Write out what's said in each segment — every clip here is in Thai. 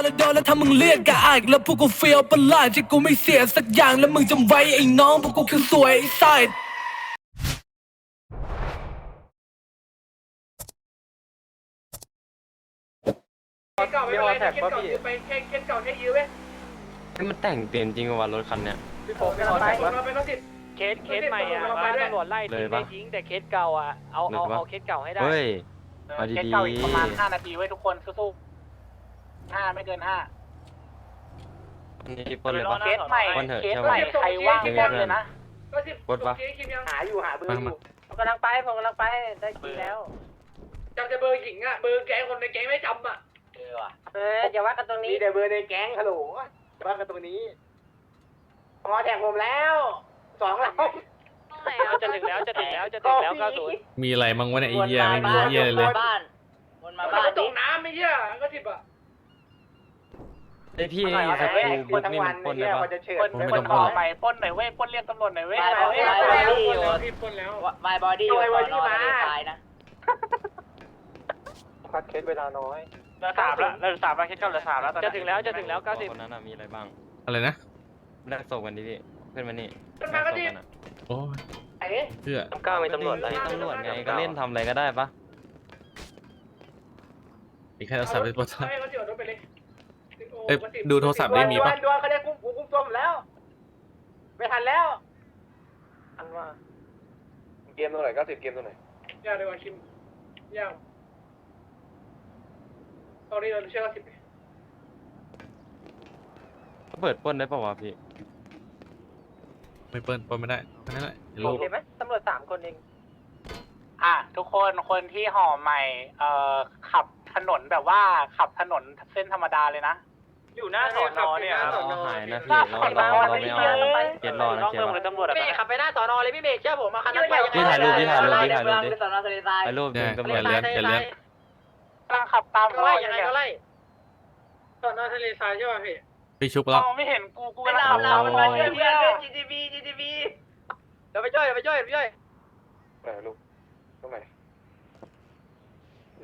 นแล้วโดนแล้วถ้ามึงเรียกกะอายแล้วพวกกูเฟียวประหลาดที่กูไม่เสียสักอย่างแล้วมึงจำไว้ไอ้น้องพวกกูคือสวยไอ้ไซดเก่าไม่เป็นไรเคสเก่ายืมไปเคสเก่าให้ยืมไหมมันแต่งเต็มจริงว่ารถคันเนี้ย พี่ผมไปเราไปก็ติด เคส เคสใหม่อะเราไปบ้านด้วย ตำรวจไล่เลทิ้ยงปะ ไม่ทิ้งแต่เคสเก่าอะ เอา เอาเลยปะเอาเคสเก่าให้ได้ เฮ้ยเอาเคสดีเก่าอีกประมาณห้านาทีไว้ทุกคนสู้ๆ ห้าไม่เกินห้าๆอันนี้ปล้นเลยปะ เคสใหม่คนเถอะเคสใช่ใหปะม่ใครว่างบ้างเลยนะก็สิบกดปะ หาอยู่หาเบอร์อยู่ผมกำลังไปผมกำลังไปได้คิวแล้วจำแต่เบอร์หญิงอะ เบอร์แก๊งคนในแก๊งไม่จำอะเออว่ะเอออย่าว่ากันตรงนี้มีแต่เบอร์ในแก๊งฮัลโหลว่ากันตรงนี้พอแท็กผมแล้วสองแล้วจะถึงแล้วจะถึงแล้วจะถึงแล้วเก้าศูนย์มีอะไรบ้างวะเนี่ยไอ้เหี้ยไม่มีเหี้ยเลยเลยบ้านวนมามาบ้านตกน้ำไม่เชื่อก็สิบอะ ไอพี่สกูบุ๊กนี่มันปล้นได้ปะปนปนขอไปปนหน่อยเว้ยปนเรียกตำรวจหน่อยเว้ยพี่ปนแล้ววายบอดี้โดยวันที่มาตายนะพัดเคสเวลาน้อยเหลือสามแล้วเหลือสามแล้วเคสเก่าเหลือสามแล้วจะถึงแล้วจะถึงแล้วเก้าสิบคนนั้นน่ะมีอะไรบ้างอะไรนะแลกศพกันดิพี่ขึ้นมานี่ขึ้นมาก็ดิแลศพนอะโอ้ยไอ้เพื่อก้ามีตำรวจไล่ตำรวจไงก็เล่นทำอะไรก็ได้ปะอีกแค่เราสับไปปลดให้เขาเดี๋ยวรถไป เลยเอ้ยดูโทรศัพท์ได้มีปะดวนเขาได้คุ้มคุ้มคุ้มตัวหมดแล้ว ไม่ทันแล้วทันว่าเกมตัวไหนก็สิบเกมตัวไหนยากเลยว่ะคิมยากตอนนี้เราเชื่อว่าสิบเปิดปล้นได้ปะวะพี่ ไม่เปิ้ลปลดไม่ได้แค่นั้นแหละเดี๋ยวลูกเห็นไหมตำรวจสามคนเองอะทุกคนคนที่ห่อใหม่ เอ่อขับถนนแบบว่าขับถนนเส้นธรรมดาเลยนะ อยู่หน้าสอนอเนี่ยเอาหายนะพี่เราเราเราไม่เอาเกียรรอนะเกียรเมืองรหรืออตำรวจอะพี่เอกขับไปหน้าสอนอเลยพี่เบรกเชื่อผมมาคันนั้นไปพี่ถ่ายรูปพี่ถ่ายรูปพี่ถ่ายรูปดิสอนอทะเลทรายไปรูปเนี่ดึยงตำรอวจย่าเลื้อนอย่าเลื้อนกำลังขับตามก็ไล่ยังไงก็ไล่ตอนหน้าทะเลทรายใช่ป่ะพี่พี่ชุบแล้วมองไม่เห็นกูกูไม่กำลังเราขับเราตามมันมาช่วยเพื่อนด้วย GTB GTB เดี๋ยวไปช่วยเดี๋ยวไปช่วยเดี๋ยวไปช่วยไหนลูกตรงไหน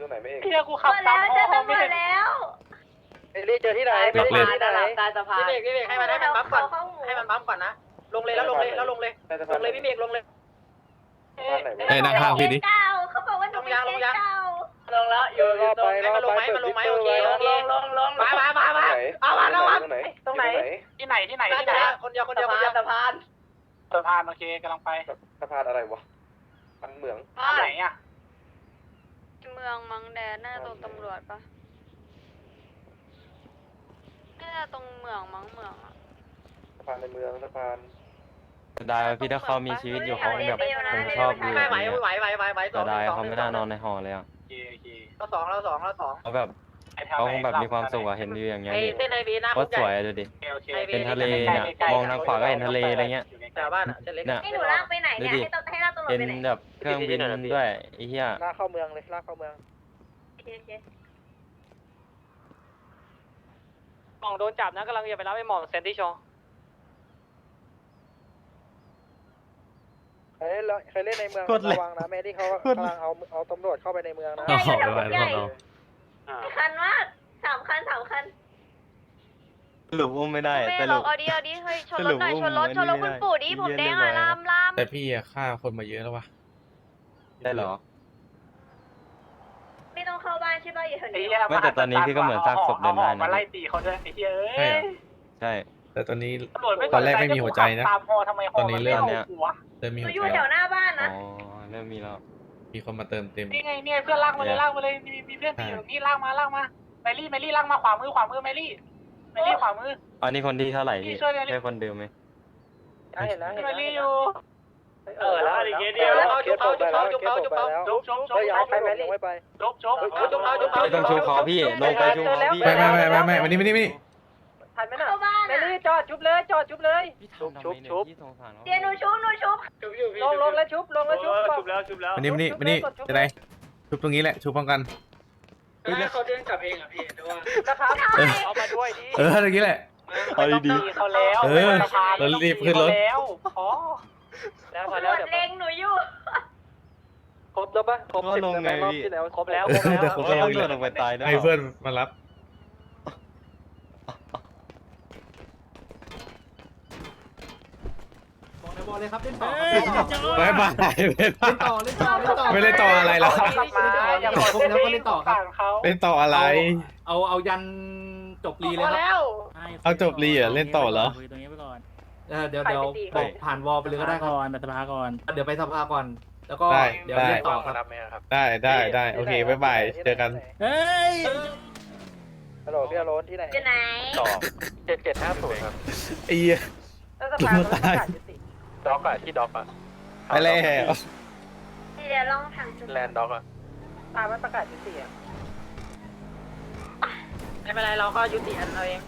ตรงไหนไม่เองเฮียกูขับตามพ่อไม่เห็น เอลี่เจอที่ไหนล็อกเล่นตลาดใต้สะพานพี่เบรกพี่เบรกให้มันให้มันปั๊มก่อนให้มันปั๊มก่อนนะลงเลยแล้วลงเลยแล้วลงเลยใต้สะลพานงเลยพี่เบรกลงเลยสะพานไหนเอ้ยนั่งข้างพี่ดิเขาบอกว่าหนูเป็นเคสเก่าลงแล้วอยู่อยู่ตรงให้มันลงไหมมันลงไหมโอเคโอเคลงลงลงมามามามาไหนเอามาแล้วตรงไหนตรงไหนที่ไหนที่ไหนน่าที่จะไหนคนเดียวคนเดียวคนเดียวสะพานสะพานโอเคกำลังไปสะพานอะไรวะพันเหมืองไหนอะเมืองมังแดนน่าจะตรงตำรวจปะ น่าจะตรงเมืองมังเมืองอะสะพานในเมืองสะพานได้พี่ถ้าเขามีชีวิตอยู่เขาแบบผมชอบดูไม่แบบไหวนี้ไหวไหวไหวไหวสอแต่งได้สองเขาไม่น่านอนในหอเลยอะโอเคโอเคเราสองเราสองเราสองเขาแบบเขาคงแบบมีความสุขอะเห็นวิวอย่างเงี้ยไอ้พี่เส้นไฮเวย์หน้าว่าสวยอะดูดิ โอเคเป็นทะเลเนี่ยมองทางขวาก็เห็นทะเลอะไรเงี้ย แถวบ้านอะเส้นเล็กเนี่ย ให้หนูลากไปไหนเนี่ย ดูดิ ให้ต้องให้ลากตำรวจเป็นไปไหนแบบเครื่องบินด้วยไอ้เหี้ยลากเข้าเมืองเลยลากเข้าเมืองโอเคโอเค หม่ องโดนจับนะกำลังจะไปรับไอ้หม่องเซนติโชเคยเล่นเคยเล่นในเมืองกดเลยระวังนะแม่ที่เขากำลังเอาเอาตำรวจเข้าไปในเมืองนะเอาหอไปไว้แล้วเราคันมากสามคันสามคันสรุปอุ้มไม่ได้ ไม่สหรรุอกปเอาดิเอาดิเฮ้ยชนรถหน่อยสรุชปนรถว่าชนรถมันคุณไม่ได้ปู่ดิผมแดงอะเหี้ยลามลามแต่พี่อะฆ่าคนมาเยอะแล้ววะได้เหรอไม่ ต้องเข้าบ้านใช่ป่ะอยู่แถวไอ้นี้เหี้ยไม่แต่ตอนนี้พี่ก็เหมือนซากศพเดินได้นะมาไล่ตีเขาด้วยไอ้เหี้ยเอ้ใช่เหรอยใช่ แต่ตอนนี้ ตำรวจไม่ตอนแรกไม่มีหัวใจนะตามฮอทำไมฮอตอนนี้เริ่มไม่อาหัวเริ่มมีหนูหัวอยู่ใจแถวหน้าบ้านอ๋อนะเริ่มมีแล้ว มีคนมาเติมเต็ม นี่ไงเนี่ยเพื่อนลากมาเลยลากมาเลยมีมีเพื่อนตีอยู่นี่ลากมาลากมาแมรี่แมรี่ลากมาขวามือขวามือแมรี่แมรี่ขวามือ อันนี้คนที่เท่าไหร่พี่พี่ช่วยเลยดิใช่คนเดิมไหม เห็นแล้วเห็นแมแล้วรี่อยู่ เออแล้วอะไรเงี้ยเดียวเอาจุ๊บเอาจุ๊บเอาจุ๊บเอาจุ๊บเอาจุ๊บจุ๊บจุ๊บเฮ้ยอย่าเอาไปแมรี่ไม่ไปจุ๊บจุ๊บเอาจุ๊บเอาจุ๊บเอาไม่ต้องชูคอพี่ลงไปชูคอพี่ไม่ไม่ไม่ไม่ไม่มานี่มานี่มานี่ทันไหมน่ะเข้าบ้านแมอะรี่จอดจุ๊บเลยจอดจุ๊บเลยพี่ทำทำไมเนี่ยพี่สงสารเขาเดี๋ยวหนูชุบหนูชุบจุ๊บอยู่พี่ลงลงแล้วชุบลงแล้วชุบชุบแล้วชุบแล้วมานี่มานี่มานี่จะไหนชุบตรงนี้แหละชุบพร้อมกันให้เขาเดินกลับเองอะพี่แต่ว่านะครับเออเอามาด้วยดิเออตรงนี้แหละเอาดีๆไม่ต้องตีเขาแล้วเออไม่ต้องพาเรารีบขึ้นรถ แล้วพอแล้วเดี๋ยวเล็งหนูอยู่ ครบแล้วปะครบสิบแล้วไหมรอบที่แล้วครบแล้วครบแล้ว ผมก็ลงไปตายนะไอเฟิร์นมารับ บอกเลยบอกเลยครับเล่นต่อคม่ไปไป เล่นต่อเล่นต่อไม่เล่นต่ออะไรหรอก เนต่อเล่นต่อครบแล้วก็เล่นต่อครับ เล่นต่ออะไร เอาเอายันจบรีเลยครับ เอาจบรีเหรอเล่นต่อเหรอ เออเดี๋ยวเดี๋ยวบอกผ่านวอลไปเลยก็ได้ครับก่อนไปสภาก่อนเดี๋ยวไปสภาก่อน แล้วก็ได้ เดี๋ยวเล่นต่อครับ ได้ได้ได้โอเคบายบายเจอกัน เฮ้ยฮัลโหลพี่อารถที่ไหนอยู่ไหนสองเจ็ดเจ็ดห้าศูนย์ครับไอ้เหี้ย แล้วสภาเราไม่ประกาศยุติด็อกอะที่ด็อกอะไปแล้วเดี๋ยวลองถามจุดแลนด็อกอะตามมันประกาศยุติอะไม่เป็นไรเราก็ยุติอันเราเอง